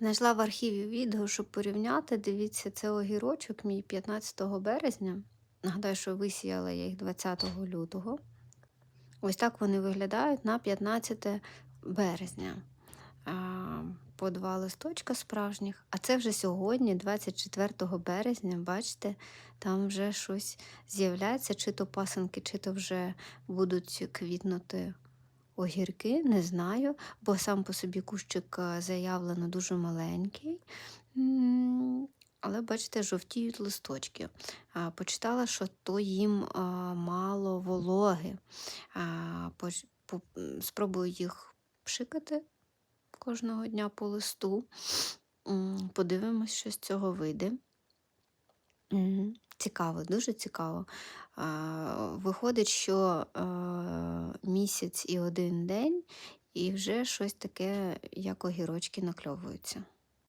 Знайшла в архіві відео, щоб порівняти. Дивіться, це огірочок мій 15 березня. Нагадаю, що висіяла я їх 20 лютого. Ось так вони виглядають на 15 березня. По два листочка справжніх. А це вже сьогодні, 24 березня, бачите, там вже щось з'являється, чи то пасенки, чи то вже будуть квітнути огірки, не знаю, бо сам по собі кущик е, заявлено дуже маленький. Але, бачите, жовтіють листочки. Почитала, що то їм а, мало вологи. Спробую їх пшикати кожного дня по листу. Подивимось, що з цього вийде. Мгм. Цікаво, дуже цікаво. Виходить, що е, місяць і один день, і вже щось таке, як огірочки накльовуються.